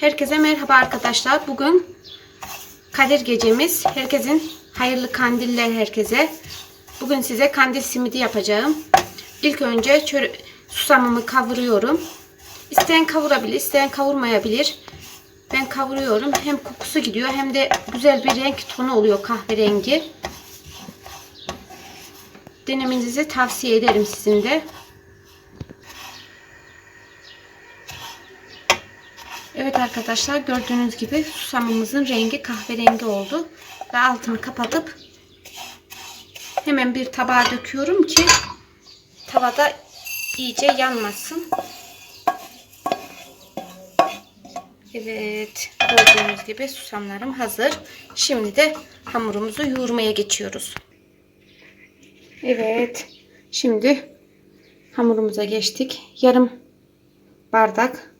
Herkese merhaba arkadaşlar. Bugün Kadir gecemiz. Herkesin hayırlı kandiller herkese. Bugün size kandil simidi yapacağım. İlk önce susamımı kavuruyorum. İsteyen kavurabilir, isteyen kavurmayabilir. Ben kavuruyorum. Hem kokusu gidiyor hem de güzel bir renk tonu oluyor kahverengi. Denemenizi tavsiye ederim sizin de. Evet arkadaşlar gördüğünüz gibi susamımızın rengi kahverengi oldu. Ve altını kapatıp hemen bir tabağa döküyorum ki tavada iyice yanmasın. Evet gördüğünüz gibi susamlarım hazır. Şimdi de hamurumuzu yoğurmaya geçiyoruz. Evet şimdi hamurumuza geçtik. Yarım bardak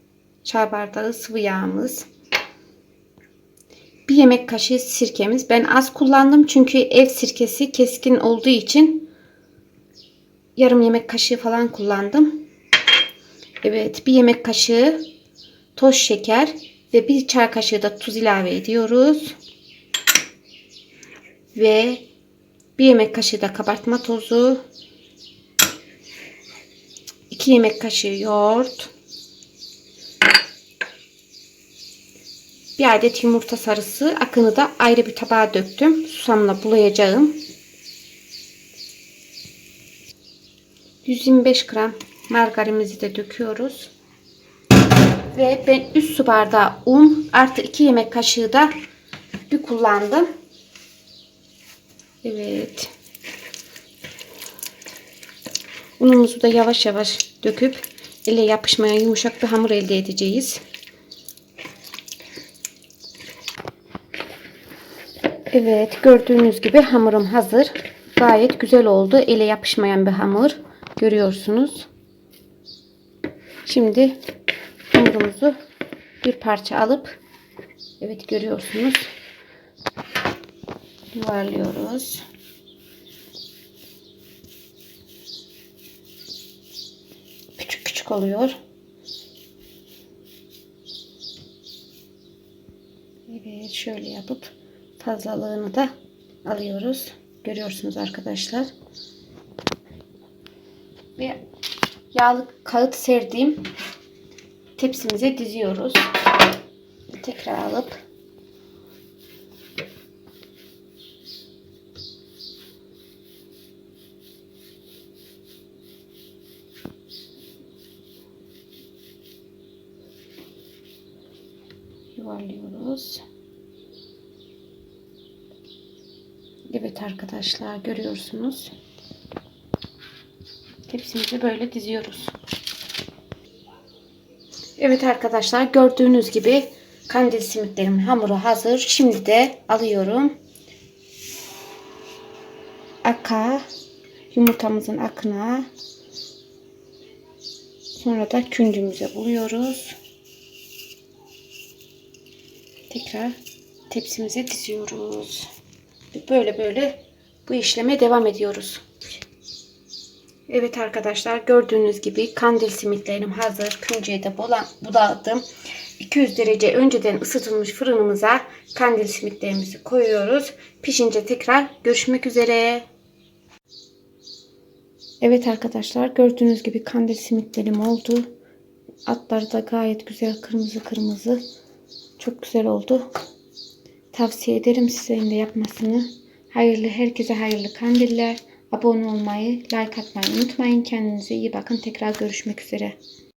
çay bardağı sıvı yağımız. Bir yemek kaşığı sirkemiz. Ben az kullandım çünkü ev sirkesi keskin olduğu için yarım yemek kaşığı falan kullandım. Evet bir yemek kaşığı toz şeker ve bir çay kaşığı da tuz ilave ediyoruz. Ve bir yemek kaşığı da kabartma tozu. 2 yemek kaşığı yoğurt. Bir adet yumurta sarısı. Akını da ayrı bir tabağa döktüm. Susamla bulayacağım. 125 gram margarinimizi de döküyoruz. Ve ben 3 su bardağı un artı 2 yemek kaşığı da bir kullandım. Evet. Unumuzu da yavaş yavaş döküp ele yapışmayan yumuşak bir hamur elde edeceğiz. Evet gördüğünüz gibi hamurum hazır. Gayet güzel oldu. Ele yapışmayan bir hamur. Görüyorsunuz. Şimdi hamurumuzu bir parça alıp evet görüyorsunuz. Yuvarlıyoruz. Küçük küçük oluyor. Evet şöyle yapıp fazlalığını da alıyoruz. Görüyorsunuz arkadaşlar. Ve yağlı kağıt serdiğim tepsimize diziyoruz. Tekrar alıp yuvarlıyoruz. Evet arkadaşlar görüyorsunuz. Tepsimizi böyle diziyoruz. Evet arkadaşlar gördüğünüz gibi kandil simitlerimin hamuru hazır. Şimdi de alıyorum. Aka yumurtamızın akına sonra da küncümüze buluyoruz. Tekrar tepsimize diziyoruz. Böyle böyle bu işleme devam ediyoruz. Evet arkadaşlar gördüğünüz gibi kandil simitlerim hazır. Künceye de buladım. 200 derece önceden ısıtılmış fırınımıza kandil simitlerimizi koyuyoruz. Pişince tekrar görüşmek üzere. Evet arkadaşlar gördüğünüz gibi kandil simitlerim oldu. Atları da gayet güzel kırmızı kırmızı. Çok güzel oldu. Tavsiye ederim sizlerin de yapmasını. Hayırlı herkese hayırlı kandiller. Abone olmayı, like atmayı unutmayın. Kendinize iyi bakın. Tekrar görüşmek üzere.